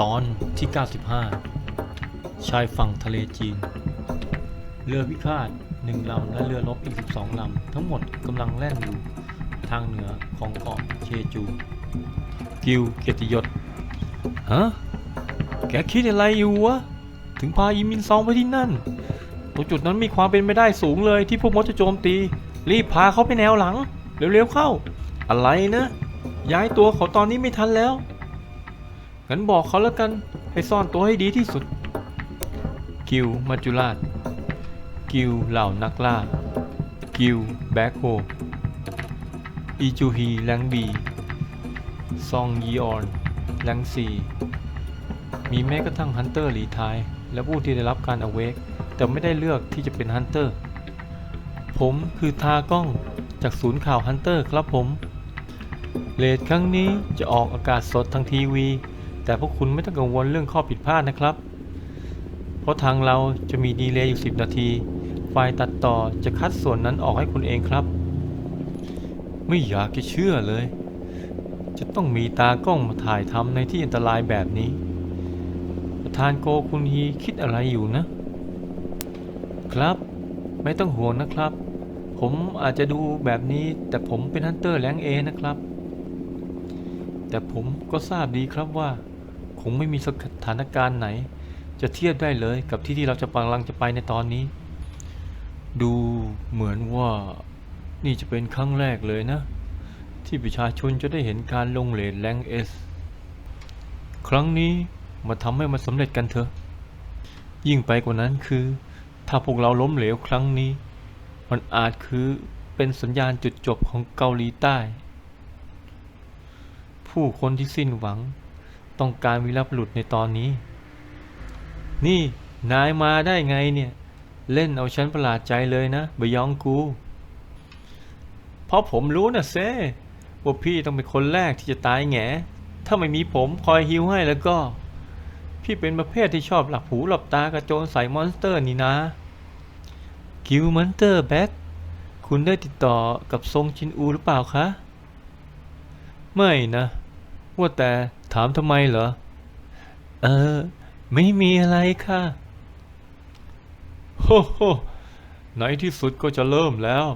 ตอนที่ 95 ชายฝั่งทะเลจีน เรือพิฆาตหนึ่งลำและเรือรบอีก 12 ลำ ทั้งหมดกำลังแล่นอยู่ทางเหนือของเกาะเชจู กิวเกียรติยศ ฮะ แกคิดอะไรอยู่วะ ถึงพาอีมินซองไปที่นั่น ตรงจุดนั้นมีความเป็นไปได้สูงเลยที่พวกมดจะโจมตี รีบพาเขาไปแนวหลัง เร็วๆเข้า อะไรนะ ย้ายตัวเขาตอนนี้ไม่ทันแล้ว งั้นบอกเขาแล้วกัน ให้ซ่อนตัวให้ดีที่สุด กิวมัจจุราช กิวเหล่านักล่า กิวแบ็คโฮอีจูฮีแรงบี ซองยีออนแรงซีมีแม้กระทั่งฮันเตอร์หลีทาย และผู้ที่ได้รับการอเวก แต่ไม่ได้เลือกที่จะเป็นฮันเตอร์ ผมคือทากล้องจากศูนย์ข่าวฮันเตอร์ครับผมเลดครั้งนี้จะออกอากาศสดทางทีวี แต่พวกคุณไม่ต้องกังวลเรื่องข้อผิดพลาดนะครับ เพราะทางเราจะมีดีเลย์อยู่ 10 นาทีฝ่ายตัดต่อจะคัดส่วนนั้นออกให้คุณเองครับ ไม่อยากจะเชื่อเลย จะต้องมีตากล้องมาถ่ายทำในที่อันตรายแบบนี้ ประธานโกคุณฮีคิดอะไรอยู่นะ ครับ ไม่ต้องห่วงนะครับ ผมอาจจะดูแบบนี้แต่ผมเป็นฮันเตอร์แรงเอนะครับแต่ผมก็ทราบดีครับว่า งไม่มีสถานการณ์ไหน จะเทียบได้เลยกับที่ที่เราจะกำลังจะไปในตอนนี้ ดูเหมือนว่านี่จะเป็นครั้งแรกเลยนะ ที่ประชาชนจะได้เห็นการลงเลนแรงเอสครั้งนี้มาทำให้มันสำเร็จกันเถอะ ยิ่งไปกว่านั้นคือ ถ้าพวกเราล้มเหลวครั้งนี้ มันอาจคือเป็นสัญญาณจุดจบของเกาหลีใต้ ผู้คนที่สิ้นหวัง ต้องการวีรบุรุษในตอนนี้ นี่นายมาได้ไงเนี่ย เล่นเอาฉันประหลาดใจเลยนะบยองกูเพราะผมรู้นะเซ่ว่าพี่ต้องเป็นคนแรกที่จะตายแงถ้าไม่มีผมคอยฮิวให้แล้วก็ พี่เป็นประเภทที่ชอบหลับหูหลับตากระโจนใส่มอนสเตอร์นี่นะกิวมอนสเตอร์แบ็คคุณได้ติดต่อกับทรงชินอูหรือเปล่าคะ ไม่นะ ว่าแต่ ถามทำไมเหรอ เออ ไม่มีอะไรค่ะโฮโฮในที่สุดก็จะเริ่มแล้ว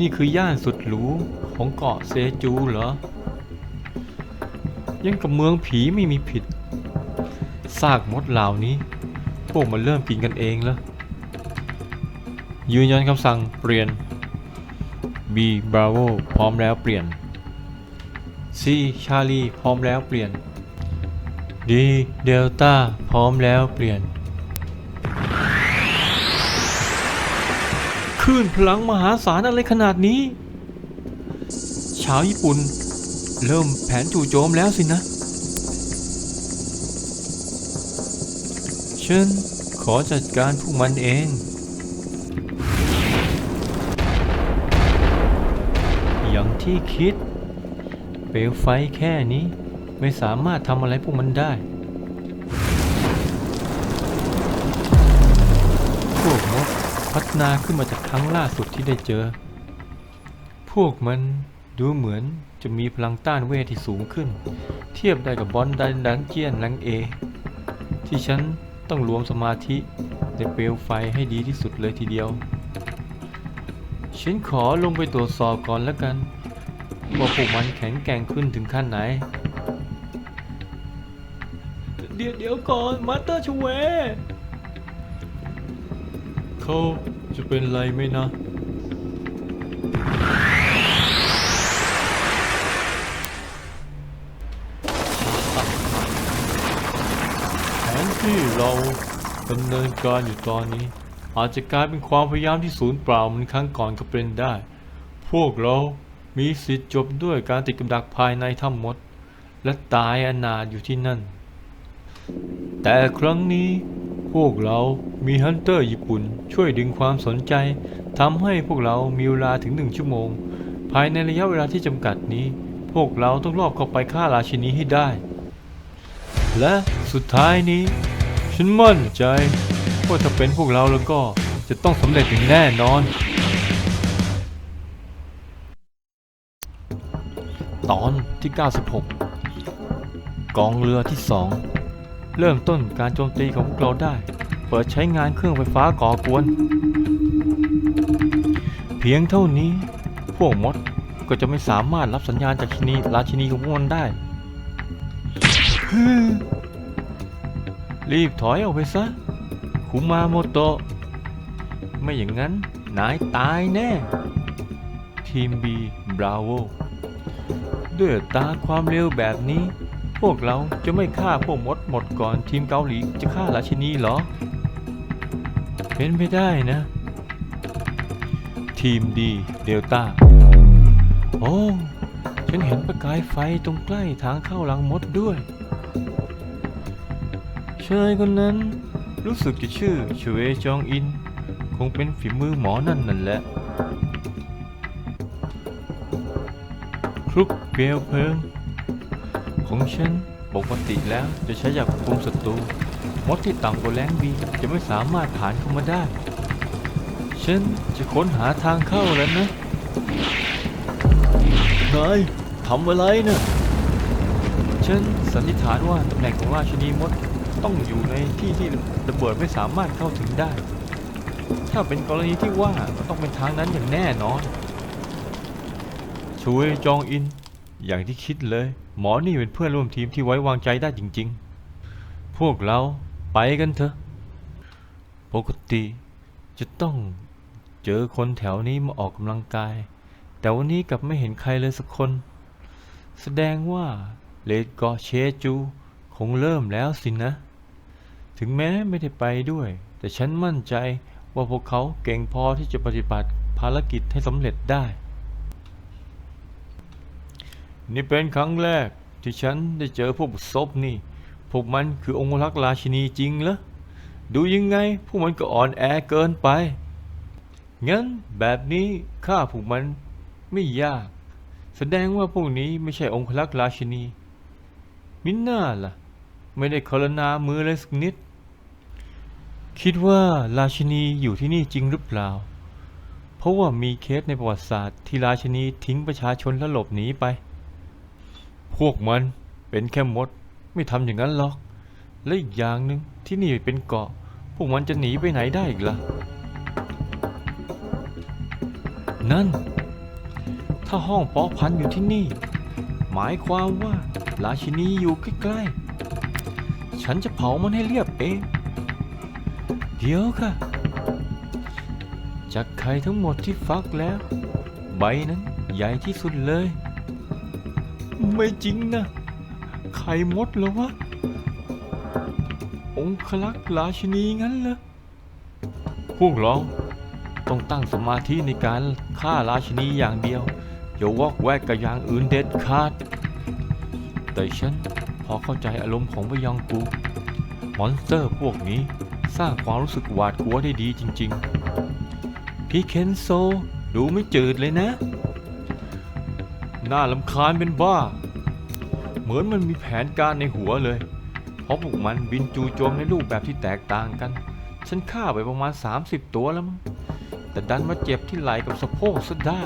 นี่คือย่านสุดหรูของเกาะเซจูเหรอ ยังกับเมืองผีไม่มีผิด ซากมดเหล่านี้ พวกมันเริ่มกินกันเองแล้ว ยืนยันคำสั่งเปลี่ยน B Bravo พร้อมแล้วเปลี่ยน C Charlie พร้อมแล้วเปลี่ยน D Delta พร้อมแล้วเปลี่ยนคลื่นพลังมหาศาลอะไรขนาดนี้ ชาวญี่ปุ่น เริ่มแผนจู่โจมแล้วสินะ ฉันขอจัดการพวกมันเองอย่างที่คิด เปลวไฟแค่นี้ไม่สามารถทำอะไรพวกมันได้ พวกมดพัฒนาขึ้นมาจากครั้งล่าสุดที่ได้เจอ พวกมันดูเหมือนจะมีพลังต้านเวทที่สูงขึ้น เทียบได้กับบอลดันดันเจียนแรงเอ ที่ฉันต้องรวมสมาธิในเปลวไฟให้ดีที่สุดเลยทีเดียว ฉันขอลงไปตรวจสอบก่อนแล้วกัน ว่าพวกมันแข็งแกร่งขึ้นถึงขั้นไหน เดี๋ยวเดี๋ยวก่อนมาสเตอร์ชเวเขาจะเป็นไรไหมนะ แผนที่เราดำเนินการอยู่ตอนนี้ อาจจะกลายเป็นความพยายามที่ศูนย์เปล่าเหมือนครั้งก่อนก็เป็นได้ พวกเรา มีสิทธิ์จบด้วยการติดกับดักภายในถ้ำมด และตายอนาถอยู่ที่นั่น แต่ครั้งนี้พวกเรามีฮันเตอร์ญี่ปุ่น ช่วยดึงความสนใจทำให้พวกเรามีเวลาถึงหนึ่งชั่วโมง ภายในระยะเวลาที่จำกัดนี้ พวกเราต้องรอบเข้าไปฆ่าราชินีให้ได้ และสุดท้ายนี้ ฉันมั่นใจว่าถ้าเป็นพวกเราแล้วก็จะต้องสำเร็จอย่างแน่นอน ที่ 96 กองเรือที่สองเริ่มต้นการโจมตีของพวกเราได้ เปิดใช้งานเครื่องไฟฟ้าก่อกวน เพียงเท่านี้พวกมดก็จะไม่สามารถรับสัญญาณจากชินีราชินีของพวกมันได้ รีบถอยออกไปซะคุมาโมโตะไม่อย่างนั้นนายตายแน่ ทีมบีบราโว ด้วยตาความเร็วแบบนี้ พวกเราจะไม่ฆ่าพวกมดหมดก่อนทีมเกาหลีจะฆ่าราชินีเหรอ เป็นไปได้นะ ทีมดีเดลต้า โอ้ฉันเห็นประกายไฟตรงใกล้ทางเข้ารังมดด้วยชายคนนั้นรู้สึกจะชื่อชเวจองอิน คงเป็นฝีมือหมอนั่นนั่นแหละ ครุกเปลวเพลิง ของฉันปกติแล้วจะใช้จากคุมศัตรูมดที่ต่ำกว่าแรงบีจะไม่สามารถผ่านเข้ามาได้ ฉันจะค้นหาทางเข้าแล้วนะนายทำอะไรนะฉันสันนิษฐานว่าตำแหน่งของราชินีมดต้องอยู่ในที่ที่ระเบิดไม่สามารถเข้าถึงได้ ถ้าเป็นกรณีที่ว่าก็ต้องเป็นทางนั้นอย่างแน่นอน ช่วยจองอิน อย่างที่คิดเลย หมอนี่เป็นเพื่อนร่วมทีมที่ไว้วางใจได้จริง ๆ พวกเราไปกันเถอะ ปกติจะต้องเจอคนแถวนี้มาออกกำลังกาย แต่วันนี้กลับไม่เห็นใครเลยสักคน แสดงว่าเลดกาะเชจูคงเริ่มแล้วสินะ ถึงแม้ไม่ได้ไปด้วย แต่ฉันมั่นใจว่าพวกเขาเก่งพอที่จะปฏิบัติภารกิจให้สำเร็จได้ นี่เป็นครั้งแรกที่ฉันได้เจอพวกบุษบนี่ พวกมันคือองค์รักราชินีจริงเหรอ ดูยังไง พวกมันก็อ่อนแอเกินไป งั้นแบบนี้ฆ่าพวกมันไม่ยาก แสดงว่าพวกนี้ไม่ใช่องค์รักราชินี มิน่าล่ะ ไม่ได้คอรนามือเลยสักนิด คิดว่าราชินีอยู่ที่นี่จริงหรือเปล่า เพราะว่ามีเคสในประวัติศาสตร์ที่ราชินีทิ้งประชาชนแล้วหลบหนีไป พวกมันเป็นแค่มดไม่ทำอย่างนั้นหรอก และอีกอย่างหนึ่งที่นี่เป็นเกาะ พวกมันจะหนีไปไหนได้อีกล่ะ นั่น ถ้าห้องเพาะพันอยู่ที่นี่ หมายความว่าราชินีอยู่ใกล้ๆ ฉันจะเผามันให้เรียบเอง เดี๋ยวค่ะ จากไข่ทั้งหมดที่ฟักแล้ว ใบนั้นใหญ่ที่สุดเลย ไม่จริงนะ ไข่มดเหรอวะ องคลักษ์ราชินีงั้นเหรอ พวกเราต้องตั้งสมาธิในการฆ่าราชินีอย่างเดียว อย่าวอกแวกกับอย่างอื่นเด็ดขาด แต่ฉันพอเข้าใจอารมณ์ของพยองกู มอนสเตอร์พวกนี้สร้างความรู้สึกหวาดกลัวได้ดีจริง ๆ พี่เคนโซดูไม่จืดเลยนะ น่าลำคาญเป็นบ้า มือนมันมีแผนการในหัวเลย เพราะพวกมันบินจูโจมในรูปแบบที่แตกต่างกัน ฉันฆ่าไปประมาณ 30 ตัวแล้วมั้ง แต่ดันมาเจ็บที่ไหล่กับสะโพกซะได้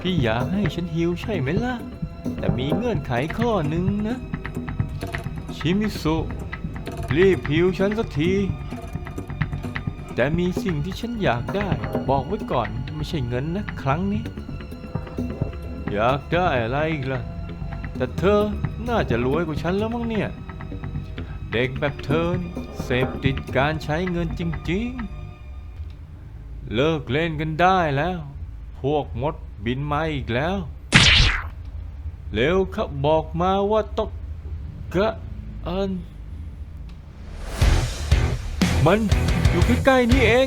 พี่อยากให้ฉันฮิวใช่ไหมล่ะ แต่มีเงื่อนไขข้อหนึ่งนะ ชิมิสุ รีบฮิวฉันสักที แต่มีสิ่งที่ฉันอยากได้ บอกไว้ก่อนไม่ใช่เงินนะครั้งนี้ อยากได้อะไรอีกล่ะ แต่เธอน่าจะรวยกว่าฉันแล้วมั้งเนี่ย เด็กแบบเธอนี่เสพติดการใช้เงินจริงๆ เลิกเล่นกันได้แล้ว พวกมดบินมาอีกแล้วเร็วครับบอกมาว่าต้องกะอันมันอยู่ใกล้ๆนี่เอง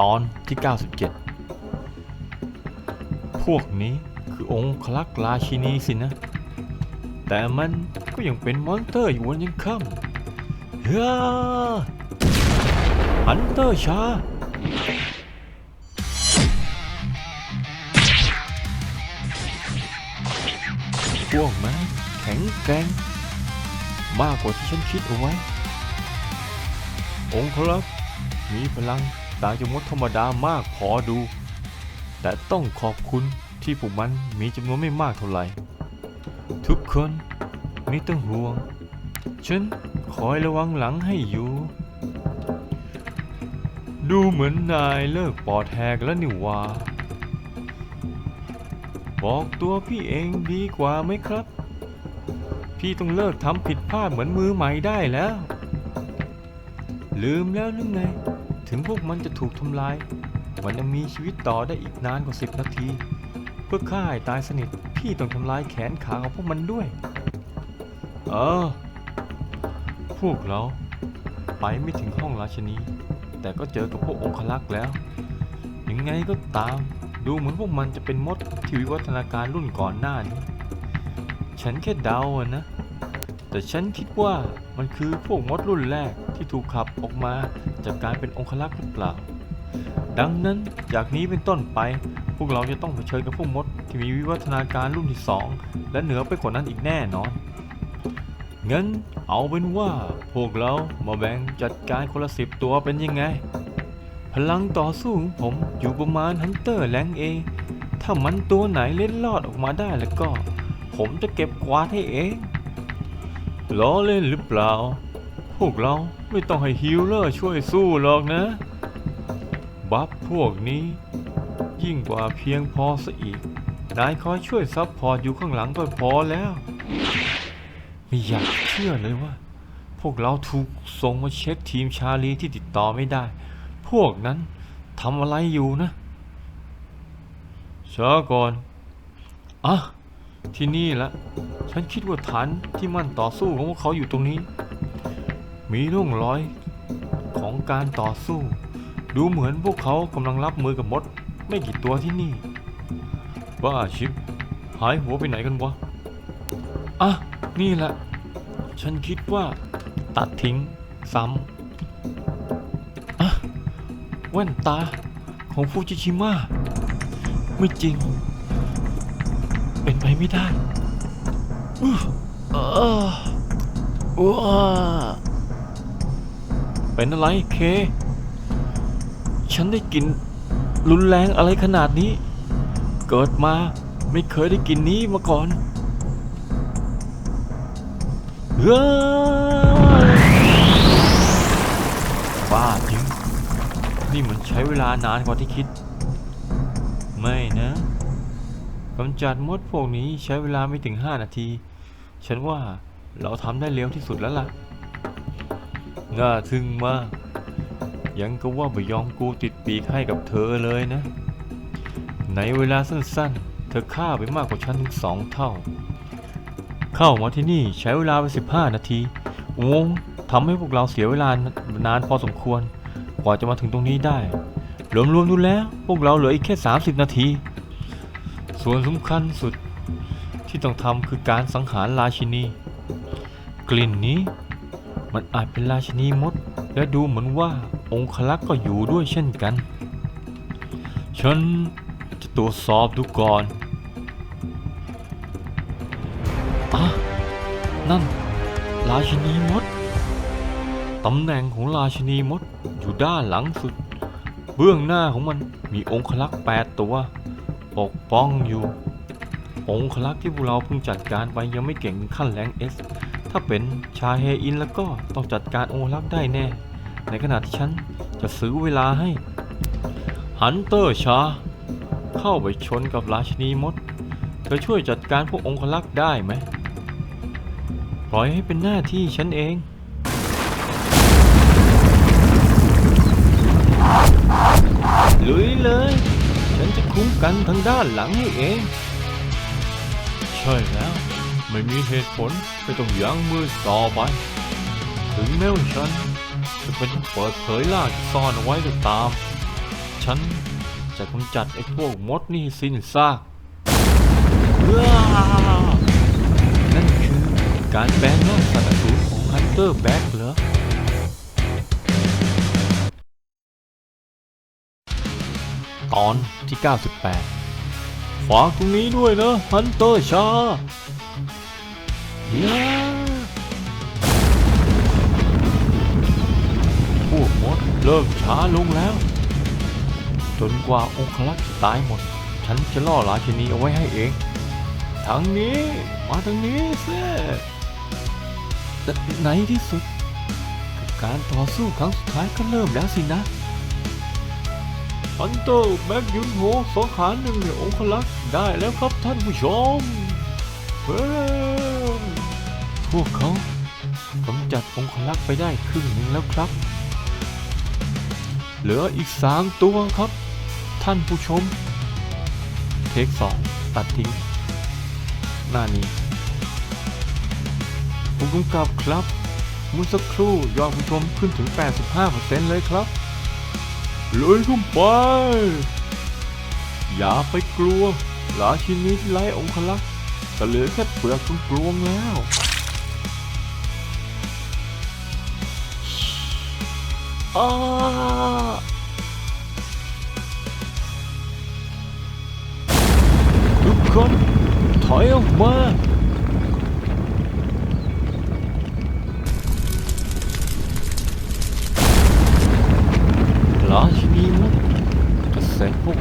ตอนที่ 97 พวกนี้คือองค์คลักราชินีสินะ แต่มันก็ยังเป็นมอนสเตอร์อยู่วันยังค่ำเฮ้อฮันเตอร์ชา พวกมันแข็งแกร่งมากกว่าที่ฉันคิดเอาไว้ องครักมีพลัง ต่างจากมดธรรมดามากพอดู แต่ต้องขอบคุณที่พวกมันมีจำนวนไม่มากเท่าไหร่ ทุกคนไม่ต้องห่วง ฉันคอยระวังหลังให้อยู่ ดูเหมือนนายเลิกปอดแหกแล้วนี่ว่า บอกตัวพี่เองดีกว่าไหมครับ พี่ต้องเลิกทำผิดพลาดเหมือนมือใหม่ได้แล้ว ลืมแล้วหรือไง ถึงพวกมันจะถูกทำลาย มันยังมีชีวิตต่อได้อีกนานกว่าสิบนาที เพื่อฆ่าให้ตายสนิท พี่ต้องทำลายแขนขาของพวกมันด้วย เออ พวกเรา ไปไม่ถึงห้องราชนี แต่ก็เจอกับพวกองคลักษ์แล้ว ยังไงก็ตาม ดูเหมือนพวกมันจะเป็นมดที่วิวัฒนาการรุ่นก่อนหน้านี้ ฉันแค่เดาอะนะ แต่ฉันคิดว่ามันคือพวกมดรุ่นแรกที่ถูกขับออกมาจากการเป็นองคลักษ์หรือเปล่า ดังนั้นจากนี้เป็นต้นไป พวกเราจะต้องเผชิญกับพวกมดที่มีวิวัฒนาการรุ่นที่สองและเหนือไปกว่านั้นอีกแน่นอนงั้นเอาเป็นว่าพวกเรามาแบ่งจัดการคนละสิบตัวเป็นยังไง พลังต่อสู้ของผมอยู่ประมาณฮันเตอร์แรงเอถ้ามันตัวไหนเล่นรอดออกมาได้แล้วก็ ผมจะเก็บกวาดให้เอง ล้อเล่นหรือเปล่า พวกเราไม่ต้องให้ฮิลเลอร์ช่วยสู้หรอกนะ บัฟพวกนี้ ยิ่งกว่าเพียงพอซะอีก นายคอยช่วยซับพอร์ตอยู่ข้างหลังก็พอแล้ว ไม่อยากเชื่อเลยว่า พวกเราถูกส่งมาเช็คทีมชาลีที่ติดต่อไม่ได้ พวกนั้นทำอะไรอยู่นะช้าก่อนอะ ที่นี่ละ ฉันคิดว่าฐานที่มั่นต่อสู้ของพวกเขาอยู่ตรงนี้ มีร่องรอยของการต่อสู้ ดูเหมือนพวกเขากำลังรับมือกับมด ไม่กี่ตัวที่นี่ บ้าชิบหายหัวไปไหนกันวะ อะ นี่แหละ ฉันคิดว่า ตัดทิ้ง ซ้ำอะแว่นตาของฟูจิชิมะไม่จริง เป็นไปไม่ได้อื้อเอว้าเป็นอะไรเค ฉันได้กลินรุนแรงอะไรขนาดนี้ เกิดมาไม่เคยได้กลินนี้มาก่อนเฮ้บ้าจริง นี่มันใช้เวลานานกว่าที่คิด กำจัดมดพวกนี้ใช้เวลาไม่ถึง 5 นาที ฉันว่าเราทำได้เร็วที่สุดแล้วล่ะ น่าทึ่งมาก ยังก็ว่าไม่ยอมกูติดปีกให้กับเธอเลยนะ ในเวลาสั้นๆ เธอฆ่าไปมากกว่าฉันถึงสองเท่า เข้ามาที่นี่ใช้เวลาไป 15 นาทีวงทำให้พวกเราเสียเวลานานพอสมควร กว่าจะมาถึงตรงนี้ได้รวมๆดูแล้ว พวกเราเหลืออีกแค่ 30 นาที ส่วนสำคัญสุดที่ต้องทำคือการสังหารราชินี กลิ่นนี้มันอาจเป็นราชินีมด และดูเหมือนว่าองคลักษ์ก็อยู่ด้วยเช่นกัน ฉันจะตรวจสอบดูก่อนอะนั่น ราชินีมด ตำแหน่งของราชินีมดอยู่ด้านหลังสุด เบื้องหน้าของมันมีองคลักษ์แปดตัว ปกป้องอยู่ องคลักษ์ที่พวกเราเพิ่งจัดการไปยังไม่เก่งขั้นแรงเอสถ้าเป็นชาเฮอินแล้วก็ต้องจัดการองคลักษ์ได้แน่ ในขณะที่ฉันจะซื้อเวลาให้ ฮันเตอร์ชา เข้าไปชนกับราชนีมดเธอช่วยจัดการพวกองคลักษ์ได้ไหม ปล่อยให้เป็นหน้าที่ฉันเอง คุ้มกันทางด้านหลังให้เอง ใช่แล้ว ไม่มีเหตุผลไม่ต้องยั้งมือต่อไป ถึงแม้ว่าฉัน จะเป็นเปิดเผยล่าซ่อนเอาไว้ก็ตาม ฉันจะกำจัดไอ้พวกมดนี่สิ้นซากนั่นคือการแปลงร่างสัตว์สูรของฮันเตอร์แบ็กเหรอ ตอนที่ 98 ฝากตรงนี้ด้วยนะฮันเตอร์ชาย้าพวกเริ่มช้าลงแล้ว จนกว่าองคลักษ์ตายหมด ฉันจะล่อราชินีเอาไว้ให้เอง ทางนี้มาทางนี้เซ่ในที่สุด การต่อสู้ครั้งสุดท้ายก็เริ่มแล้วสินะ ฮันเตอร์แม็กยุนโฮสองขาหนึ่งในองคลักษ์ได้แล้วครับท่านผู้ชมเฮ้ยพวกเขากำจัดองคลักษ์ไปได้ครึ่งหนึ่งแล้วครับ เหลืออีกสามตัวครับ ท่านผู้ชม เทคสองตัดทิ้ง หน้านี้ผู้กำกับครับเมื่อสักครู่ยอดผู้ชมขึ้นถึง 85%เลยครับ เลยขึ้นไป อย่าไปกลัว ราชินีที่ไล่องคลักษ์ก็เหลือแค่เปลือกกลวงแล้ว อ้าทุกคนถอยออกมา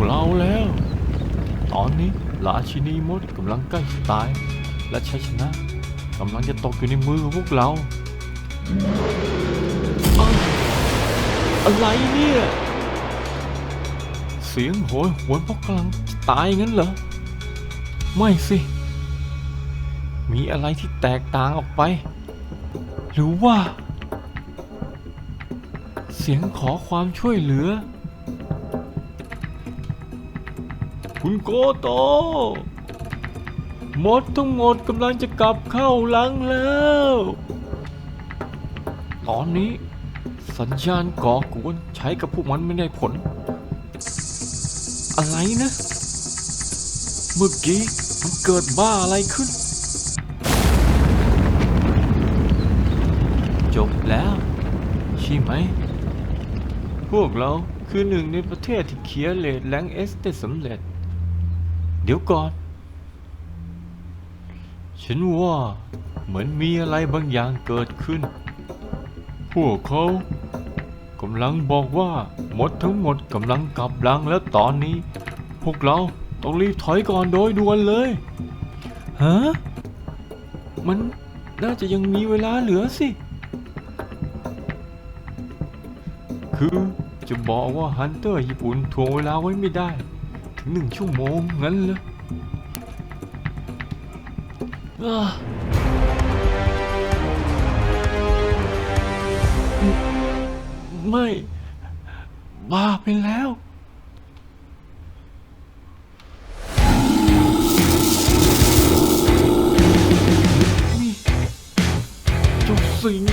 เราแล้ว ตอนนี้ราชินีมดกำลังใกล้จะตาย และชัยชนะกำลังจะตกอยู่ในมือของพวกเราอ้าวอะไรเนี่ย เสียงโหยหวนพวกกำลังจะตายงั้นเหรอ ไม่สิ มีอะไรที่แตกต่างออกไป หรือว่า เสียงขอความช่วยเหลือ คุณโกโตหมดทั้งหมดกำลังจะกลับเข้าหลังแล้ว ตอนนี้ สัญญาณก่อกวนใช้กับพวกมันไม่ได้ผล อะไรนะ เมื่อกี้มันเกิดบ้าอะไรขึ้น จบแล้ว ใช่ไหม พวกเราคือหนึ่งในประเทศที่เคลียร์เลดแรงเอสได้สำเร็จ เดี๋ยวก่อน ฉันว่าเหมือนมีอะไรบางอย่างเกิดขึ้น พวกเขากำลังบอกว่า หมดทั้งหมดกำลังกลับลังแล้วตอนนี้ พวกเราต้องรีบถอยก่อนโดยด่วนเลยฮะมันน่าจะยังมีเวลาเหลือสิ คือจะบอกว่าฮันเตอร์ญี่ปุ่นทวงเวลาไว้ไม่ได้ หนึ่งชั่วโมงงั้นเหรอไม่บ้าไปแล้วนี่จ้าสิ่งนี้